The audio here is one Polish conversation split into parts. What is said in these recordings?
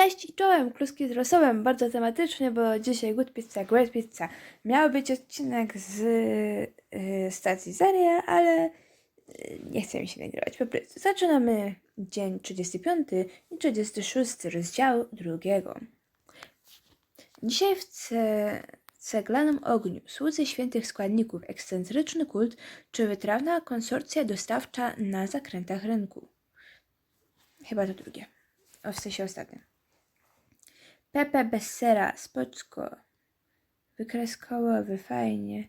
Cześć i czołem, kluski z rosołem, bardzo tematycznie, bo dzisiaj Good Pizza, Great Pizza. Miał być odcinek z y, stacji Zaria, ale y, nie chce mi się nagrywać po prostu. Zaczynamy dzień 35 i 36 rozdziału drugiego. Dzisiaj w ce ceglanym ogniu, słudzy świętych składników, ekscentryczny kult czy wytrawna konsorcja dostawcza na zakrętach rynku. Chyba to drugie. O, w sensie ostatnie. Pepe Bessera, spoczko. Wykres kołowy, fajnie.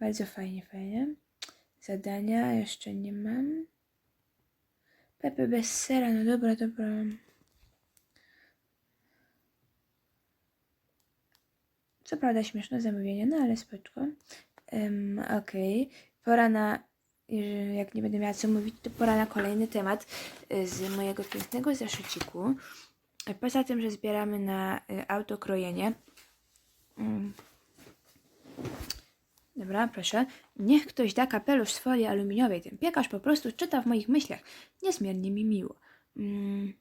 Bardzo fajnie, fajnie. Zadania jeszcze nie mam. Pepe Bessera, no dobra, dobra. Co prawda śmieszne zamówienie, no ale spoczko. Um, Okej. Pora na, jak nie będę miała co mówić, to pora na kolejny temat y, z mojego pięknego zeszyciku. Poza tym, że zbieramy na y, autokrojenie. Mm. Dobra, proszę. Niech ktoś da kapelusz z folii aluminiowej. Ten piekarz po prostu czyta w moich myślach. Niezmiernie mi miło. Mm.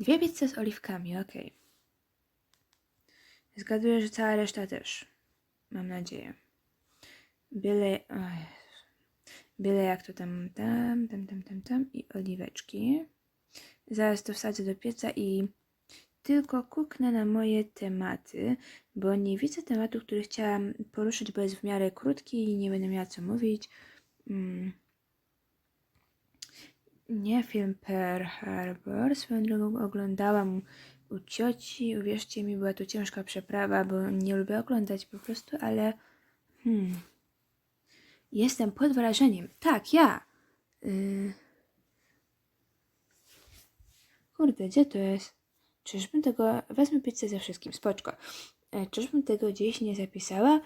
Dwie pizze z oliwkami, okej. Zgaduję, że cała reszta też. Mam nadzieję. Byle... Byle jak to tam, tam, tam, tam, tam, tam i oliweczki. Zaraz to wsadzę do pieca i tylko kuknę na moje tematy, bo nie widzę tematu, który chciałam poruszyć, bo jest w miarę krótki i nie będę miała co mówić. Mm. Nie film Pearl Harbor. Swoją drogą oglądałam u cioci. Uwierzcie mi, była to ciężka przeprawa, bo nie lubię oglądać po prostu, ale hmm. Jestem pod wrażeniem. Tak, ja. Y... Kurde, gdzie to jest? Czyżbym tego... Wezmę pizzę ze wszystkim, spoczko. E, czyżbym tego gdzieś nie zapisała?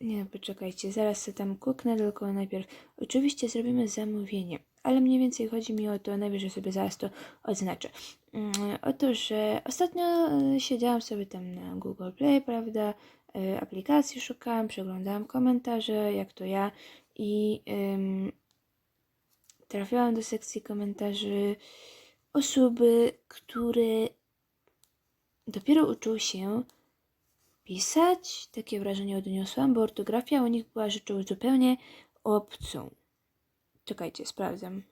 Nie, poczekajcie, zaraz sobie tam kuknę, tylko najpierw... Oczywiście zrobimy zamówienie, ale mniej więcej chodzi mi o to, najwyżej sobie zaraz to odznaczę. Mm, Otóż, że ostatnio e, siedziałam sobie tam na Google Play, prawda, e, aplikacji szukałam, przeglądałam komentarze, jak to ja i ym, trafiłam do sekcji komentarzy osoby, które dopiero uczyły się pisać. Takie wrażenie odniosłam, bo ortografia u nich była rzeczą zupełnie obcą. Czekajcie, sprawdzam.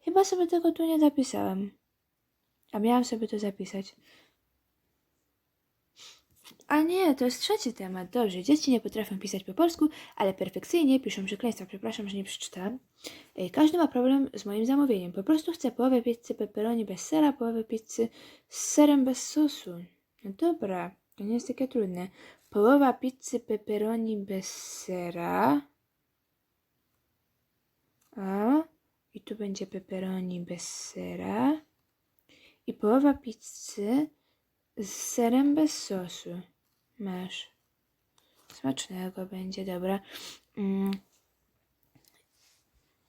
Chyba sobie tego tu nie zapisałam. A miałam sobie to zapisać. A nie, to jest trzeci temat. Dobrze, dzieci nie potrafią pisać po polsku, ale perfekcyjnie piszą przekleństwa. Przepraszam, że nie przeczytałam. Ej, Każdy ma problem z moim zamówieniem. Po prostu chcę połowę pizzy pepperoni bez sera, połowę pizzy z serem bez sosu. No dobra, to nie jest takie trudne. Połowa pizzy pepperoni bez sera. O, i tu będzie pepperoni bez sera. I połowa pizzy z serem bez sosu. Masz. Smacznego będzie, dobra. Mm.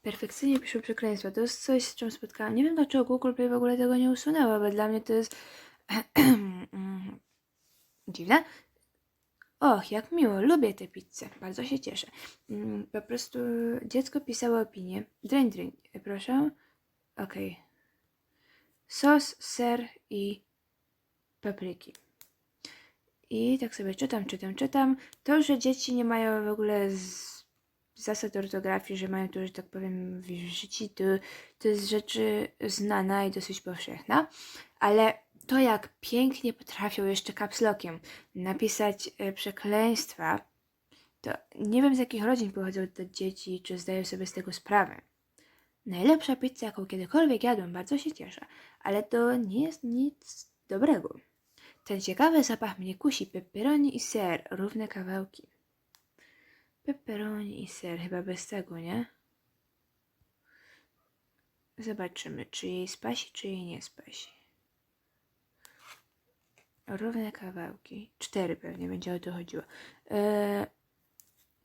Perfekcyjnie piszę przekleństwa. To jest coś, z czym spotkałam. Nie wiem dlaczego Google Play w ogóle tego nie usunęło, bo dla mnie to jest mm, dziwne. Och, jak miło, lubię te pizze, bardzo się cieszę. Mm, Po prostu dziecko pisało opinię. Drain, drain, proszę. Okej. Sos, ser i papryki. I tak sobie czytam, czytam, czytam. To, że dzieci nie mają w ogóle zasad ortografii, że mają to, że tak powiem, w życiu, to, to jest rzeczy znana i dosyć powszechna. Ale to, jak pięknie potrafią jeszcze kapslokiem napisać e, przekleństwa, to nie wiem z jakich rodzin pochodzą te dzieci, czy zdają sobie z tego sprawę. Najlepsza pizza, jaką kiedykolwiek jadłem, bardzo się cieszę, ale to nie jest nic dobrego. Ten ciekawy zapach mnie kusi, pepperoni i ser, równe kawałki. Pepperoni i ser, chyba bez tego, nie? Zobaczymy, czy jej spasi, czy jej nie spasi. Równe kawałki. Cztery pewnie będzie o to chodziło. E,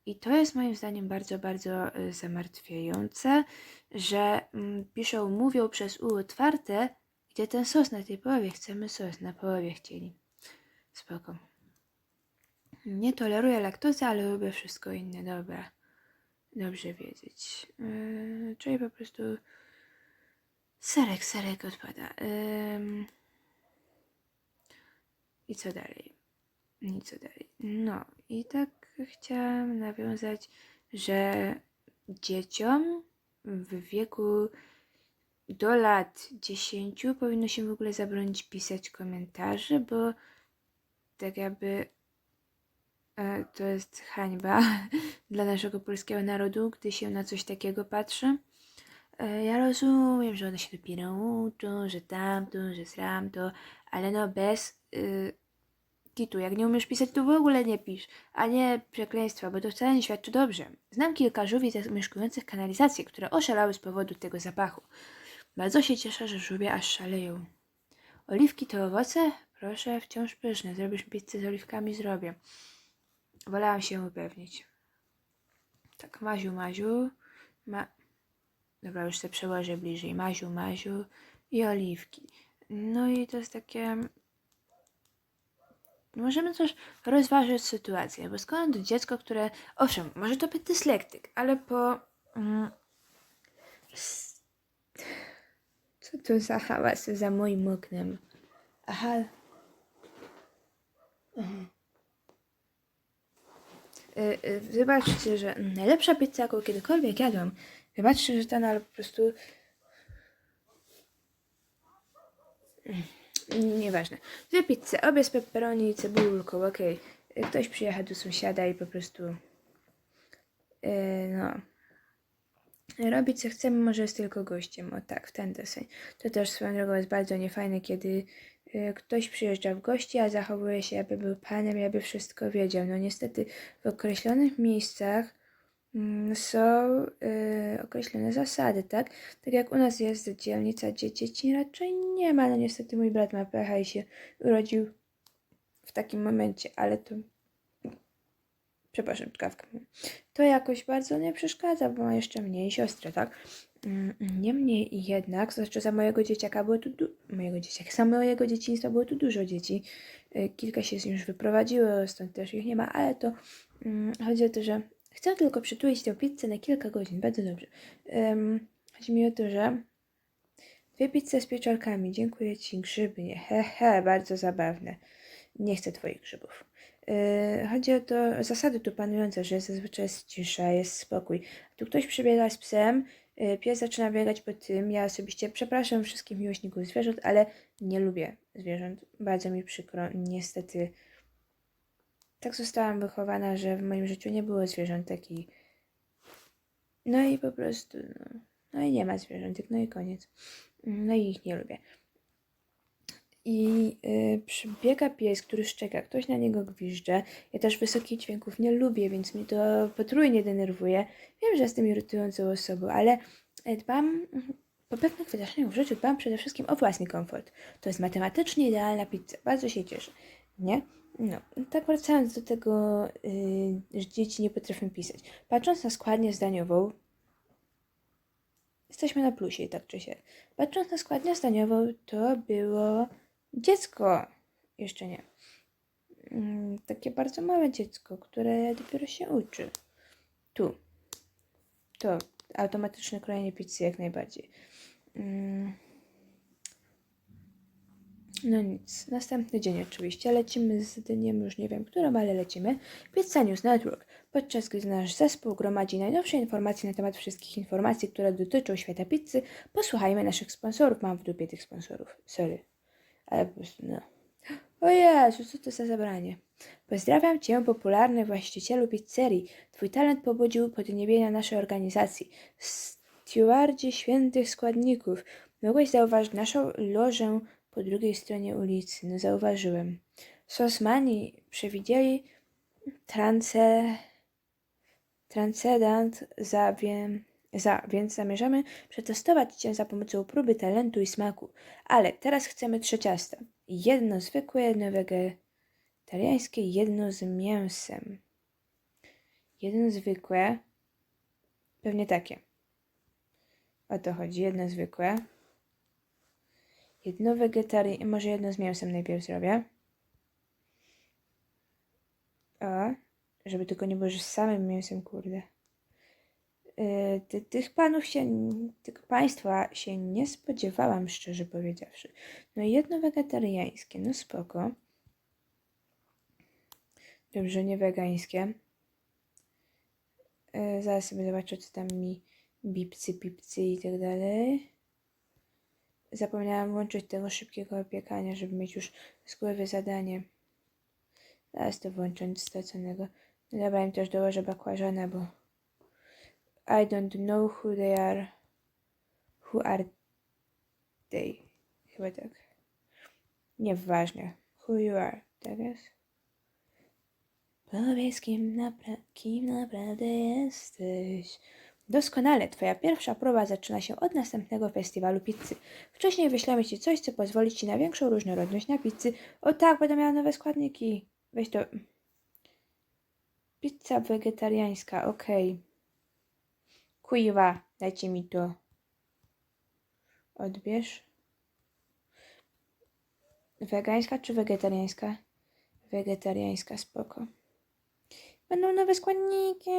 I to jest moim zdaniem bardzo, bardzo e, zamartwiające, że mm, piszą, mówią przez U otwarte, gdzie ten sos na tej połowie, chcemy sos, na połowie chcieli. Spoko. Nie toleruję laktozy, ale lubię wszystko inne, dobra. Yy, Dobrze wiedzieć. Yy, czyli po prostu Serek, serek odpada. Ym... I co dalej? I co dalej? No, i tak chciałam nawiązać, że dzieciom w wieku do lat 10 powinno się w ogóle zabronić pisać komentarzy, bo tak jakby e, to jest hańba dla naszego polskiego narodu, gdy się na coś takiego patrzy. E, Ja rozumiem, że one się dopiero uczą, że tamto, że sramto, ale no bez y, kitu. Jak nie umiesz pisać, to w ogóle nie pisz, a nie przekleństwa, bo to wcale nie świadczy dobrze. Znam kilka żółwi zamieszkujących kanalizację, które oszalały z powodu tego zapachu. Bardzo się cieszę, że żółwie aż szaleją. Oliwki to owoce? Proszę, wciąż pyszne. Zrobisz pizzę z oliwkami? Zrobię. Wolałam się upewnić. Tak, Maziu, Maziu. Ma... Dobra, już sobie przełożę bliżej. Maziu, Maziu i oliwki. No i to jest takie... Możemy też rozważyć sytuację, bo skąd dziecko, które... Owszem, może to być dyslektyk, ale po... Mm, co to za hałas za moim oknem? Aha. Mhm. Y, y, Wybaczcie, że najlepsza pizza, jaką kiedykolwiek jadłam. Wybaczcie, że ten, ale po prostu... Mm, Nieważne. Dwie pizze, obie z pepperoni i cebulką, okej. Y, Ktoś przyjechał do sąsiada i po prostu... y, no... Robi co chcemy, może jest tylko gościem. O tak, w ten deseń. To też swoją drogą jest bardzo niefajne, kiedy y, ktoś przyjeżdża w gości, a zachowuje się, jakby był panem, jakby wszystko wiedział. No niestety w określonych miejscach mm, są y, określone zasady, tak? Tak jak u nas jest dzielnica, gdzie dzieci raczej nie ma. No niestety mój brat ma pecha i się urodził w takim momencie, ale to... Przepraszam, kawkę. To jakoś bardzo nie przeszkadza, bo ma jeszcze mniej siostrę, tak? Mm, Niemniej jednak, zwłaszcza za mojego dzieciaka było tu mojego dzieciaka, za mojego dzieciństwa było tu dużo dzieci. Y, Kilka się już wyprowadziło, stąd też ich nie ma, ale to mm, chodzi o to, że chcę tylko przytulić tę pizzę na kilka godzin, bardzo dobrze. Ym, chodzi mi o to, że dwie pizze z pieczarkami, dziękuję Ci, grzyby, nie, he, he, bardzo zabawne. Nie chcę Twoich grzybów. Yy, chodzi o to, zasady tu panujące, że zazwyczaj jest cisza, jest spokój. Tu ktoś przybiega z psem, yy, pies zaczyna biegać po tym. Ja osobiście przepraszam wszystkich miłośników zwierząt, ale nie lubię zwierząt. Bardzo mi przykro. Niestety tak zostałam wychowana, że w moim życiu nie było zwierzątek i no i po prostu no, no i nie ma zwierzątek, no i koniec. No i ich nie lubię. I y, przybiega pies, który szczeka, ktoś na niego gwizdże. Ja też wysokich dźwięków nie lubię, więc mnie to potrójnie denerwuje. Wiem, że jestem irytującą osobą, ale e, dbam, mhm, po pewnych wydarzeniach w życiu dbam przede wszystkim o własny komfort. To jest matematycznie idealna pizza. Bardzo się cieszę. Nie? No, tak wracając do tego, y, że dzieci nie potrafią pisać. Patrząc na składnię zdaniową, jesteśmy na plusie tak czy siak. Patrząc na składnię zdaniową, to było dziecko. Jeszcze nie. Mm, Takie bardzo małe dziecko, które dopiero się uczy. Tu. To automatyczne krojenie pizzy jak najbardziej. Mm. No nic. Następny dzień oczywiście. Lecimy z dniem, już nie wiem którym, ale lecimy. Pizza News Network. Podczas gdy nasz zespół gromadzi najnowsze informacje na temat wszystkich informacji, które dotyczą świata pizzy, posłuchajmy naszych sponsorów. Mam w dupie tych sponsorów. Sorry. Ale po prostu no. O Jezu, co to za zabranie. Pozdrawiam Cię, popularny właścicielu pizzerii. Twój talent pobudził podniebienia naszej organizacji. Stewardzie świętych składników. Mogłeś zauważyć naszą lożę po drugiej stronie ulicy. No zauważyłem. Sosmani przewidzieli trance... transcendent za, wie, za, więc zamierzamy przetestować Cię za pomocą próby talentu i smaku. Ale teraz chcemy trzy ciasta. Jedno zwykłe, jedno wegetariańskie, jedno z mięsem. Jedno zwykłe, pewnie takie. O to chodzi, jedno zwykłe. Jedno wegetariańskie, może jedno z mięsem najpierw zrobię. O, żeby tylko nie było, że z samym mięsem, kurde. Yy, ty, tych panów się, tych państwa się nie spodziewałam, szczerze powiedziawszy. No jedno wegetariańskie, no spoko. Dobrze, nie wegańskie. Yy, zaraz sobie zobaczę, co tam mi bipcy, pipcy i tak dalej. Zapomniałam włączyć tego szybkiego opiekania, żeby mieć już z głowy zadanie. Zaraz to włączę nic straconego. Dobra, im też dołożę bakłażana, bo I don't know who they are. Who are they? Chyba tak. Nieważne. Who you are, tak jest? Powiedz, kim, napra- kim naprawdę jesteś. Doskonale, twoja pierwsza próba zaczyna się od następnego festiwalu pizzy. Wcześniej wyślemy ci coś, co pozwoli ci na większą różnorodność na pizzy. O tak, będę miała nowe składniki. Weź to. Pizza wegetariańska, okej. Kuiwa, dajcie mi to. Odbierz. Wegańska czy wegetariańska? Wegetariańska, spoko. Będą nowe składniki.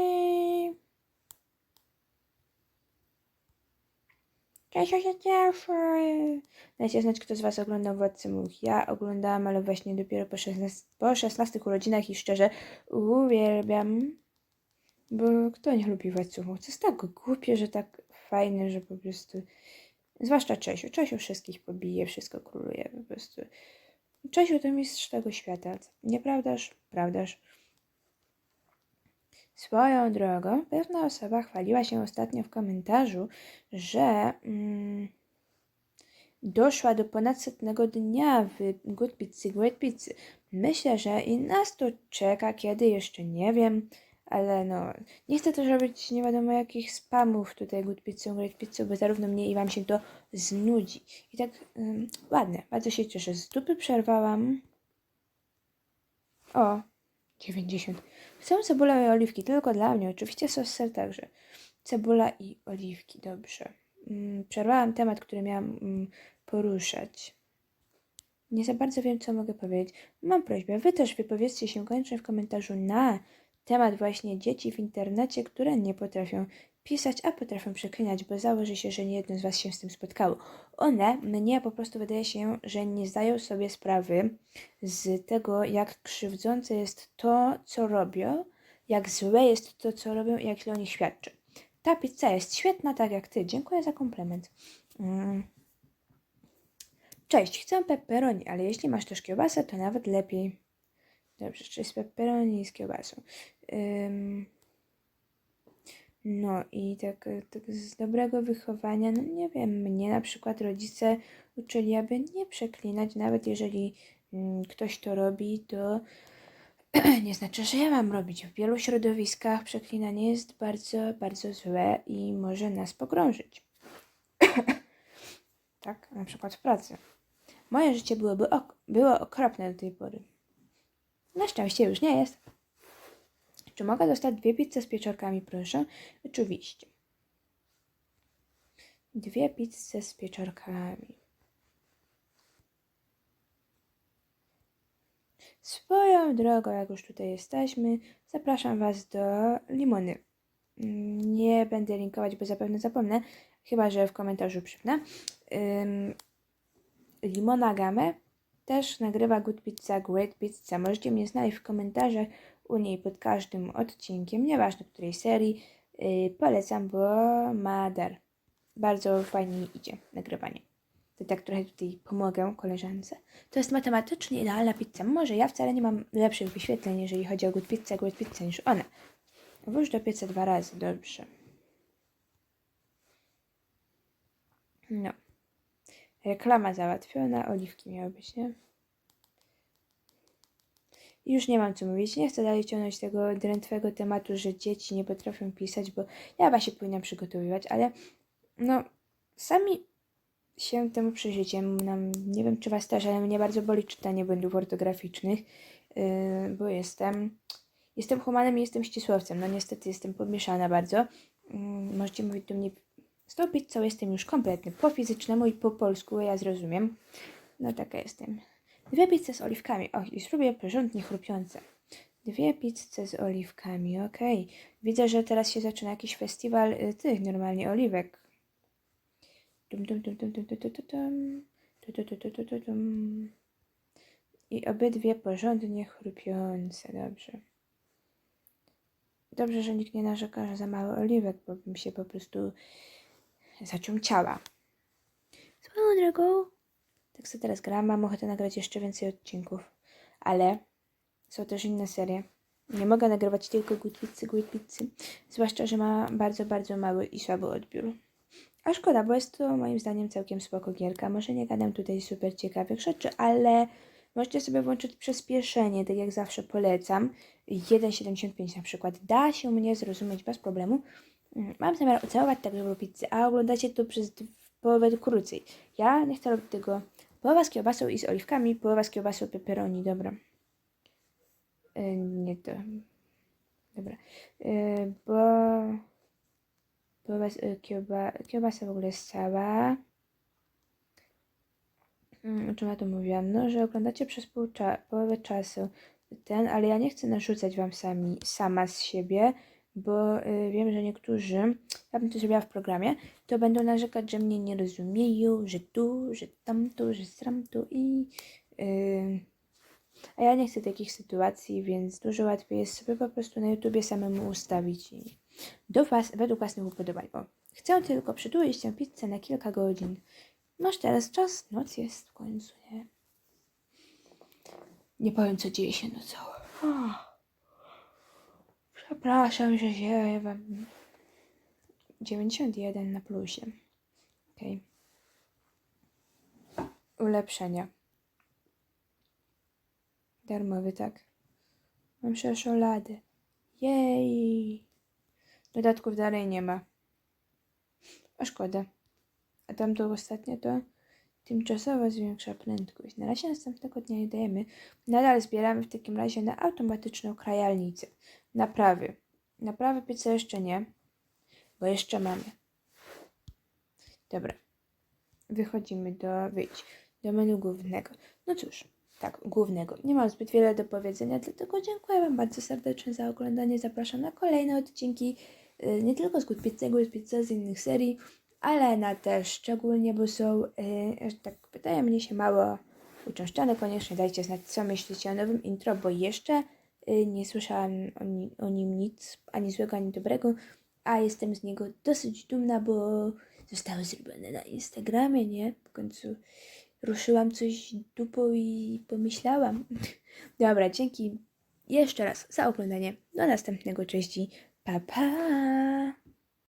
Ja się cieszę. Dajcie znać, kto z Was oglądał Władcę Much. Ja oglądałam, ale właśnie dopiero po 16, po 16 urodzinach i szczerze uwielbiam. Bo kto nie lubi Much? To jest tak głupie, że tak fajne, że po prostu... Zwłaszcza Czesiu. Czesiu wszystkich pobije, wszystko króluje po prostu. Czesiu to mistrz tego świata. Nieprawdaż? Prawdaż? Swoją drogą, pewna osoba chwaliła się ostatnio w komentarzu, że mm, doszła do ponadsetnego dnia w Good Pizzy, Great Pizzy. Myślę, że i nas to czeka, kiedy jeszcze nie wiem, ale no, nie chcę też robić nie wiadomo jakich spamów tutaj Good Pizzy, Great Pizzy, bo zarówno mnie i wam się to znudzi. I tak ym, ładnie, bardzo się cieszę. Z dupy przerwałam. O, 90. Chcę cebulę i oliwki, tylko dla mnie. Oczywiście sos ser także. Cebula i oliwki, dobrze. Mm, Przerwałam temat, który miałam mm, poruszać. Nie za bardzo wiem, co mogę powiedzieć. Mam prośbę, wy też wypowiedzcie się koniecznie w komentarzu na temat właśnie dzieci w internecie, które nie potrafią pisać, a potrafią przeklinać, bo założy się, że nie jedno z was się z tym spotkało. One, mnie po prostu wydaje się, że nie zdają sobie sprawy z tego, jak krzywdzące jest to, co robią, jak złe jest to, co robią i jak źle o nich świadczy. Ta pizza jest świetna, tak jak ty. Dziękuję za komplement. Mm. Cześć, chcę pepperoni, ale jeśli masz też kiełbasę, to nawet lepiej. Dobrze, czyli z pepperoni i z kiełbasą. No i tak, tak z dobrego wychowania, no nie wiem, mnie na przykład rodzice uczyli, aby nie przeklinać, nawet jeżeli mm, ktoś to robi, to nie znaczy, że ja mam robić. W wielu środowiskach przeklinanie jest bardzo, bardzo złe i może nas pogrążyć. tak, na przykład w pracy. Moje życie byłoby ok- było okropne do tej pory. Na szczęście już nie jest. Czy mogę dostać dwie pizze z pieczarkami, proszę? Oczywiście. Dwie pizze z pieczarkami. Swoją drogą, jak już tutaj jesteśmy, zapraszam Was do limony. Nie będę linkować, bo zapewne zapomnę, chyba że w komentarzu przypnę. Ym, Limona Gamę też nagrywa Good Pizza, Great Pizza. Możecie mnie znaleźć w komentarzach u niej pod każdym odcinkiem, nieważne której serii. Yy, polecam, bo ma dar. Bardzo fajnie mi idzie nagrywanie. To tak trochę tutaj pomogę koleżance. To jest matematycznie idealna pizza. Może ja wcale nie mam lepszych wyświetleń, jeżeli chodzi o Good Pizza, Great Pizza niż ona. Włóż do pieca dwa razy, dobrze. No. Reklama załatwiona, oliwki miały być, nie? Już nie mam co mówić, nie chcę dalej ciągnąć tego drętwego tematu, że dzieci nie potrafią pisać, bo ja chyba się powinnam przygotowywać, ale no, sami się temu przyjrzycie. Nie wiem, czy Was też, ale mnie bardzo boli czytanie błędów ortograficznych, yy, bo jestem, jestem humanem i jestem ścisłowcem. No niestety jestem pomieszana bardzo. Yy, możecie mówić do mnie tą pizzą jestem już kompletny, po fizycznemu i po polsku, ja zrozumiem. No taka jestem. Dwie pizze z oliwkami. O, i spróbuję porządnie chrupiące. Dwie pizze z oliwkami, okej. Widzę, że teraz się zaczyna jakiś festiwal y, tych normalnie oliwek. Dum, dum, dum, dum, dum, dum, dum, dum. Tu, tu, tu, dum. I obydwie porządnie chrupiące, dobrze. Dobrze, że nikt nie narzeka, że za mało oliwek, bo bym się po prostu zaciumciała. Swoją drogą, tak sobie teraz gram, mam ochotę nagrać jeszcze więcej odcinków, ale są też inne serie. Nie mogę nagrywać tylko Good Pizzy, Good Pizzy, zwłaszcza, że ma bardzo, bardzo mały i słaby odbiór. A szkoda, bo jest to moim zdaniem całkiem spoko gierka. Może nie gadam tutaj super ciekawych rzeczy, ale możecie sobie włączyć przyspieszenie, tak jak zawsze polecam. 1.75 na przykład. Da się mnie zrozumieć bez problemu. Mm, Mam zamiar ucałować tak żeby pizzę, a oglądacie to przez połowę krócej. Ja nie chcę robić tego połowa z kiełbasą i z oliwkami, połowa z kiełbasą pepperoni, dobra. E, nie to. Dobra. E, bo połowa z, e, kiełba, kiełbasa w ogóle jest cała. Mm, O czym ja tu mówiłam? No, że oglądacie przez pół cza- połowę czasu ten, ale ja nie chcę narzucać wam sami, sama z siebie, bo y, wiem, że niektórzy, ja bym to zrobiła w programie, to będą narzekać, że mnie nie rozumieją, że tu, że tamtu, że stramtu i... y, a ja nie chcę takich sytuacji, więc dużo łatwiej jest sobie po prostu na YouTubie samemu ustawić i do was, według własnych upodobań. O, chcę tylko przytulić tę pizzę na kilka godzin. Masz teraz czas? Noc jest w końcu, nie? Nie powiem, co dzieje się nocą. O, przepraszam, że się wam... 91 na plusie. Okej. Ulepszenia. Darmowy, tak. Mam szeszoladę. Jej! Dodatków dalej nie ma. A szkoda. A tamto ostatnie to tymczasowo zwiększa prędkość. Na razie następnego dnia nie dajemy. Nadal zbieramy w takim razie na automatyczną krajalnicę. Naprawy. Naprawy pizza jeszcze nie, bo jeszcze mamy. Dobra. Wychodzimy do, wyjdź, do menu głównego. No cóż, tak, głównego. Nie mam zbyt wiele do powiedzenia, dlatego dziękuję Wam bardzo serdecznie za oglądanie. Zapraszam na kolejne odcinki, y, nie tylko z Good Pizza, Good Pizza z innych serii, ale na te szczególnie, bo są, y, że tak wydaje mnie się mało uczęszczane. Koniecznie dajcie znać, co myślicie o nowym intro, bo jeszcze nie słyszałam o, ni- o nim nic, ani złego, ani dobrego, a jestem z niego dosyć dumna, bo zostało zrobione na Instagramie, nie? W końcu ruszyłam coś dupą i pomyślałam. Dobra, dzięki jeszcze raz za oglądanie. Do następnego, cześć i pa pa!